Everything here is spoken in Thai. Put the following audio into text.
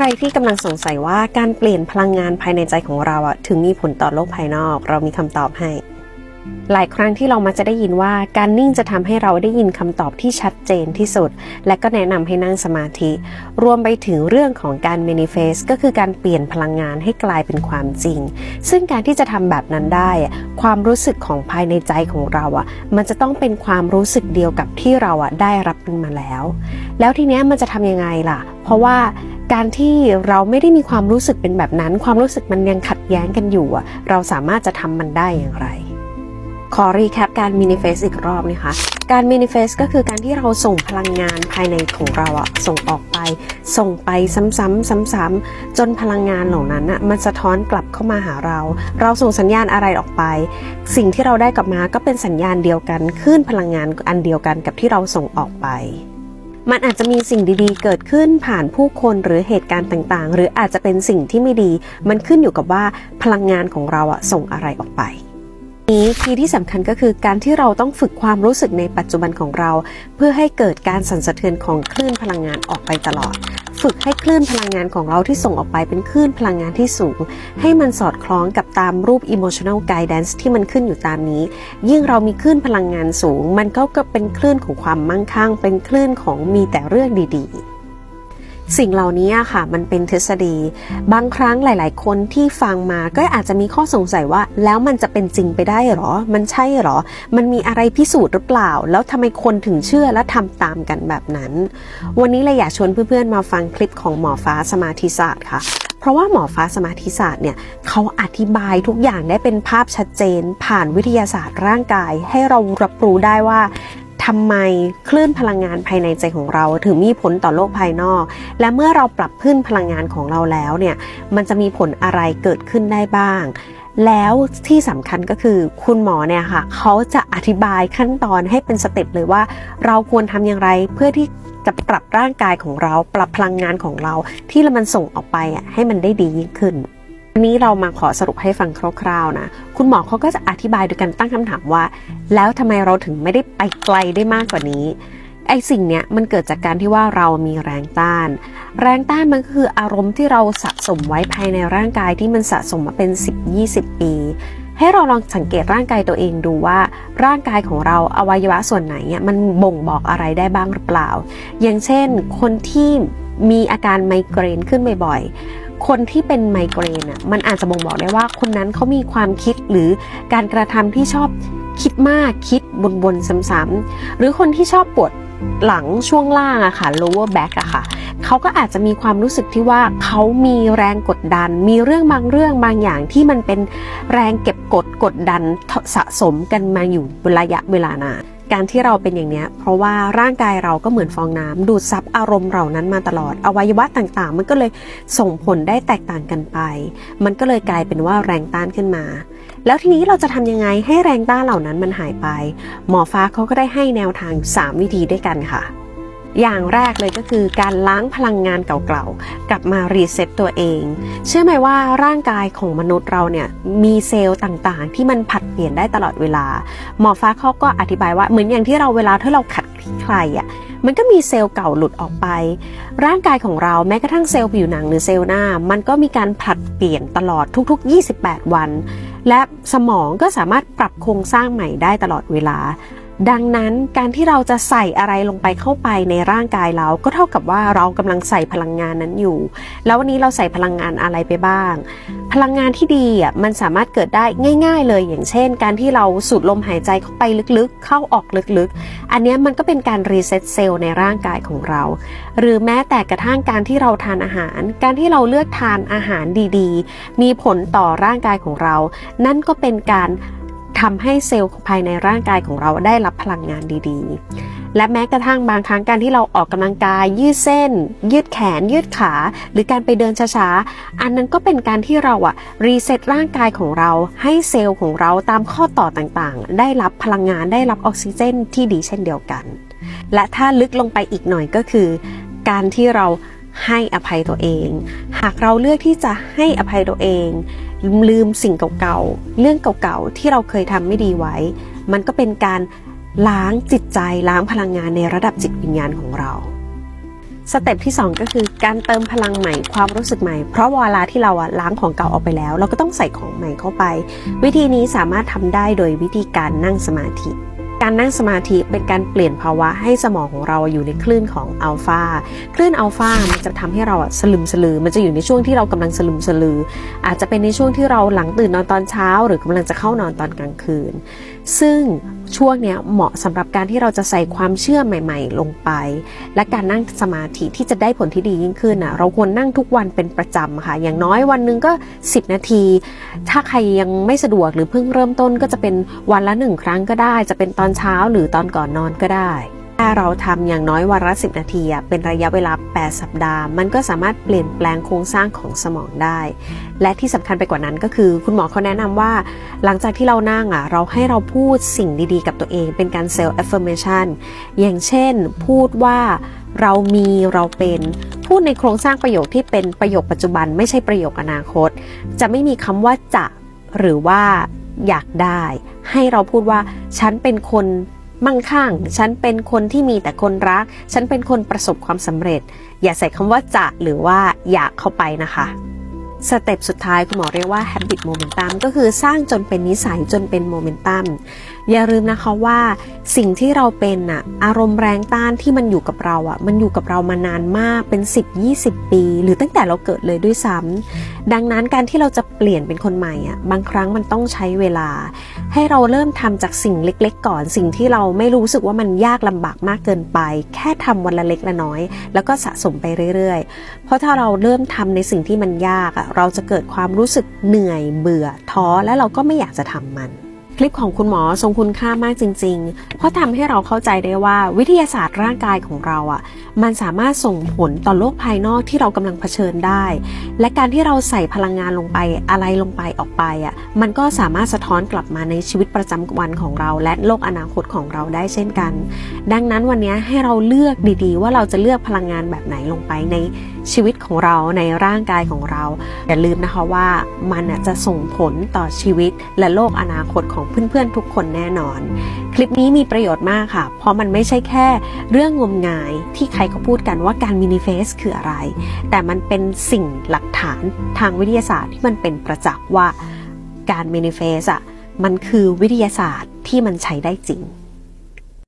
ใครที่กำลังสงสัยว่าการเปลี่ยนพลังงานภายในใจของเราอะถึงมีผลต่อโลกภายนอก เรามีคำตอบให้ หลายครั้งที่เรามักจะได้ยินว่าการนิ่งจะทำให้เราได้ยินคำตอบที่ชัดเจนที่สุด และก็แนะนำให้นั่งสมาธิ รวมไปถึงเรื่องของการ manifest ก็คือการเปลี่ยนพลังงานให้กลายเป็นความจริง ซึ่งการที่จะทำแบบนั้นได้ ความรู้สึกของภายในใจของเราอะ มันจะต้องเป็นความรู้สึกเดียวกับที่เราอะได้รับมันมาแล้ว แล้วทีเนี้ยมันจะทำยังไงล่ะ เพราะว่า การที่เราไม่ได้มีความรู้สึกเป็นแบบนั้น ความรู้สึกมันยังขัดแย้งกันอยู่เราสามารถจะทำมันได้อย่างไร ขอรีแคปการ manifest อีกรอบนะคะ การ manifest ก็คือการที่เราส่งพลังงานภายในของเราอะส่งออกไป ส่งไปซ้ำๆซ้ำๆจนพลังงานเหล่านั้นอะมันสะท้อนกลับเข้ามาหาเรา เราส่งสัญญาณอะไรออกไป สิ่งที่เราได้กลับมาก็เป็นสัญญาณเดียวกันคลื่นพลังงานอันเดียวกันกับที่เราส่งออกไป มันอาจจะมีสิ่งดีๆ เกิดขึ้นผ่านผู้คนหรือเหตุการณ์ต่างๆ หรืออาจจะเป็นสิ่งที่ไม่ดี มันขึ้นอยู่กับว่าพลังงานของเราอะส่งอะไรออกไปนี้คีย์ที่สำคัญก็คือการที่เราต้องฝึกความรู้สึกในปัจจุบันของเรา เพื่อให้เกิดการสั่นสะเทือนของคลื่นพลังงานออกไปตลอด ฝึกให้คลื่นพลังงานของเราที่ส่งออกไปเป็นคลื่นพลังงานที่สูง ให้มันสอดคล้องกับตามรูป emotional guidance ที่มันขึ้นอยู่ตามนี้ ยิ่งเรามีคลื่นพลังงานสูง มันก็ก็เป็นคลื่นของความมั่งคั่ง เป็นคลื่นของมีแต่เรื่องดี ๆ สิ่งเหล่านี้ค่ะ มันเป็นทฤษฎี บางครั้งหลาย ๆ คนที่ฟังมาก็อาจจะมีข้อสงสัยว่า แล้วมันจะเป็นจริงไปได้หรอ มันใช่หรอ มันมีอะไรพิสูจน์หรือเปล่า แล้วทำไมคนถึงเชื่อและทำตามกันแบบนั้น วันนี้เลยอยากชวนเพื่อน ๆ มาฟังคลิปของหมอฟ้าสมาธิศาสตร์ค่ะเพราะว่าหมอฟ้าสมาธิศาสตร์เนี่ยเขาอธิบายทุกอย่างได้เป็นภาพชัดเจน ผ่านวิทยาศาสตร์ร่างกาย ให้เรารับรู้ได้ว่า ทำไมคลื่นพลังงานภายในใจของเรา ถึงมีผลต่อโลกภายนอก และเมื่อเราปรับขึ้นพลังงานของเราแล้วเนี่ยมันจะมีผลอะไรเกิดขึ้นได้บ้าง แล้วที่สำคัญก็คือคุณหมอเนี่ยค่ะเขาจะอธิบายขั้นตอนให้เป็นสเต็ปเลยว่า เราควรทำอย่างไรเพื่อที่จะปรับร่างกายของเรา ปรับพลังงานของเรา ที่มันส่งออกไปอะให้มันได้ดียิ่งขึ้น นนี้เรามาขอสรุปให้ฟังคร่าวๆนะ คุณหมอเขาก็จะอธิบายโดยการตั้งคำถามว่า แล้วทำไมเราถึงไม่ได้ไปไกลได้มากกว่านี้ไอ้สิ่งเนี้ยมันเกิดจากการที่ว่าเรามีแรงต้าน แรงต้านมันก็คืออารมณ์ที่เราสะสมไว้ภายในร่างกายที่มันสะสมมาเป็น 10-20 ปี ให้เราลองสังเกตร่างกายตัวเองดูว่า ร่างกายของเราอวัยวะส่วนไหนเนี่ยมันบ่งบอกอะไรได้บ้างหรือเปล่า อย่างเช่นคนที่มีอาการไมเกรนขึ้นบ่อยๆ คนที่เป็นไมเกรนอะมันอาจจะบ่งบอกได้ว่าคนนั้นเขามีความคิดหรือการกระทำที่ชอบคิดมากคิดวนๆซ้ำๆหรือคนที่ชอบปวดหลังช่วงล่างอะค่ะ lower back อะค่ะเขาก็อาจจะมีความรู้สึกที่ว่าเขามีแรงกดดัน มีเรื่องบางเรื่องบางอย่างที่มันเป็นแรงเก็บกดกดดันสะสมกันมาอยู่ระยะเวลานาน การที่เราเป็นอย่างเนี้ยเพราะว่าร่างกายเราก็เหมือนฟองน้ำดูดซับอารมณ์เหล่านั้นมาตลอด อวัยวะต่างๆ มันก็เลยส่งผลได้แตกต่างกันไป มันก็เลยกลายเป็นว่าแรงต้านขึ้นมา แล้วทีนี้เราจะทำยังไงให้แรงต้านเหล่านั้นมันหายไป หมอฟ้าเขาก็ได้ให้แนวทาง 3 วิธีด้วยกันค่ะ อย่างแรกเลยก็คือการล้างพลังงานเก่าๆ กลับมารีเซ็ตตัวเอง เชื่อไหมว่าร่างกายของมนุษย์เราเนี่ยมีเซลล์ต่างๆ ที่มันผัดเปลี่ยนได้ตลอดเวลา หมอฟ้าเขาก็อธิบายว่าเหมือนอย่างที่เราเวลาที่เราขัดใครอะมันก็มีเซลล์เก่าหลุดออกไป ร่างกายของเราแม้กระทั่งเซลล์ผิวหนังหรือเซลล์หน้า มันก็มีการผลัดเปลี่ยนตลอดทุก ๆ 28 วัน และสมองก็สามารถปรับโครงสร้างใหม่ได้ตลอดเวลา ดังนั้นการที่เราจะใส่อะไรลงไปเข้าไปในร่างกายเราก็เท่ากับว่าเรากำลังใส่พลังงานนั้นอยู่ แล้ววันนี้เราใส่พลังงานอะไรไปบ้าง พลังงานที่ดีอะมันสามารถเกิดได้ง่าย ๆ เลย อย่างเช่น การที่เราสูดลมหายใจเข้าไปลึกๆ เข้าออกลึกๆ อันนี้มันก็เป็นการรีเซ็ตเซลล์ในร่างกายของเรา หรือแม้แต่กระทั่งการที่เราทานอาหาร การที่เราเลือกทานอาหารดีๆ มีผลต่อร่างกายของเรา นั่นก็เป็นการ ทำให้เซลล์ภายในร่างกายของเราได้รับพลังงานดีๆ และแม้กระทั่งบางครั้งการที่เราออกกำลังกาย ยืดเส้น ยืดแขน ยืดขา หรือการไปเดินช้าๆ อันนั้นก็เป็นการที่เราอะรีเซ็ตร่างกายของเรา ให้เซลล์ของเราตามข้อต่อต่างๆ ได้รับพลังงานได้รับออกซิเจนที่ดีเช่นเดียวกัน และถ้าลึกลงไปอีกหน่อยก็คือ การที่เราให้อภัยตัวเอง หากเราเลือกที่จะให้อภัยตัวเอง ลืมสิ่งเก่าๆ เรื่องเก่าๆ ที่เราเคยทำไม่ดีไว้ มันก็เป็นการล้างจิตใจล้างพลังงานในระดับจิตวิญญาณของเรา สเต็ปที่ 2 ก็คือการเติมพลังใหม่ความรู้สึกใหม่ เพราะเวลาที่เราอะล้างของเก่าออกไปแล้ว เราก็ต้องใส่ของใหม่เข้าไป วิธีนี้สามารถทำได้โดยวิธีการนั่งสมาธิ การนั่งสมาธิเป็นการเปลี่ยนภาวะให้สมองของเราอยู่ในคลื่นของอัลฟาคลื่นอัลฟามันจะทำให้เราสลึมสลือ มันจะอยู่ในช่วงที่เรากำลังสลึมสลือ อาจจะเป็นในช่วงที่เราหลังตื่นนอนตอนเช้า หรือกำลังจะเข้านอนตอนกลางคืน ซึ่งช่วงเนี้ยเหมาะสำหรับการที่เราจะใส่ความเชื่อใหม่ ๆ ลงไป และการนั่งสมาธิที่จะได้ผลที่ดียิ่งขึ้นอะเราควรนั่งทุกวันเป็นประจำค่ะ อย่างน้อยวันนึงก็ 10 นาที ถ้าใครยังไม่สะดวกหรือเพิ่งเริ่มต้นก็จะเป็นวันละหนึ่งครั้งก็ได้ จะเป็นตอนเช้าหรือตอนก่อนนอนก็ได้ ถ้าเราทำอย่างน้อยวันละ 10 นาที เป็นระยะเวลา 8 สัปดาห์ มันก็สามารถเปลี่ยนแปลงโครงสร้างของสมองได้ และที่สำคัญไปกว่านั้นก็คือ คุณหมอเขาแนะนำว่า หลังจากที่เรานั่งอะเราให้เราพูดสิ่งดีๆ กับตัวเอง เป็นการ self affirmation อย่างเช่น พูดว่าเรามีเราเป็นพูดในโครงสร้างประโยคที่เป็นประโยคปัจจุบัน ไม่ใช่ประโยคอนาคต จะไม่มีคำว่าจะหรือว่าอยากได้ ให้เราพูดว่าฉันเป็นคน มั่งคั่ง ฉันเป็นคนที่มีแต่คนรัก ฉันเป็นคนประสบความสำเร็จ อย่าใส่คำว่าจะหรือว่าอยากเข้าไปนะคะสเต็ปสุดท้ายคุณหมอเรียกว่า habit momentum ก็คือสร้างจนเป็นนิสัยจนเป็นโมเมนตัมอย่าลืมนะคะว่าสิ่งที่เราเป็นน่ะอารมณ์แรงต้านที่มันอยู่กับเราอะมันอยู่กับเรามานานมากเป็น 10-20 ปี หรือตั้งแต่เราเกิดเลยด้วยซ้ำดังนั้นการที่เราจะเปลี่ยนเป็นคนใหม่อะบางครั้งมันต้องใช้เวลาให้เราเริ่มทำจากสิ่งเล็ก ๆ ก่อน สิ่งที่เราไม่รู้สึกว่ามันยากลำบากมากเกินไป แค่ทำวันละเล็กละน้อย แล้วก็สะสมไปเรื่อย ๆ เพราะถ้าเราเริ่มทำในสิ่งที่มันยากอะเราจะเกิดความรู้สึกเหนื่อยเบื่อท้อและเราก็ไม่อยากจะทำมัน คลิปของคุณหมอทรงคุณค่ามากจริง ๆ เพราะทำให้เราเข้าใจได้ว่าวิทยาศาสตร์ร่างกายของเราอะ มันสามารถส่งผลต่อโลกภายนอกที่เรากำลังเผชิญได้ และการที่เราใส่พลังงานลงไปอะไรลงไปออกไปอะ มันก็สามารถสะท้อนกลับมาในชีวิตประจำวันของเรา และโลกอนาคตของเราได้เช่นกัน ดังนั้นวันนี้ให้เราเลือกดีๆ ว่าเราจะเลือกพลังงานแบบไหนลงไปใน ชีวิตของเราในร่างกายของเรา อย่าลืมนะคะว่ามันจะส่งผลต่อชีวิตและโลกอนาคตของเพื่อนๆทุกคนแน่นอน คลิปนี้มีประโยชน์มากค่ะ เพราะมันไม่ใช่แค่เรื่องงมงายที่ใครเขพูดกันว่าการมินิเฟสคืออะไร แต่มันเป็นสิ่งหลักฐานทางวิทยาศาสตร์ที่มันเป็นประจักษ์ว่าการมินิเฟสอะมันคือวิทยาศาสตร์ที่มันใช้ได้จริง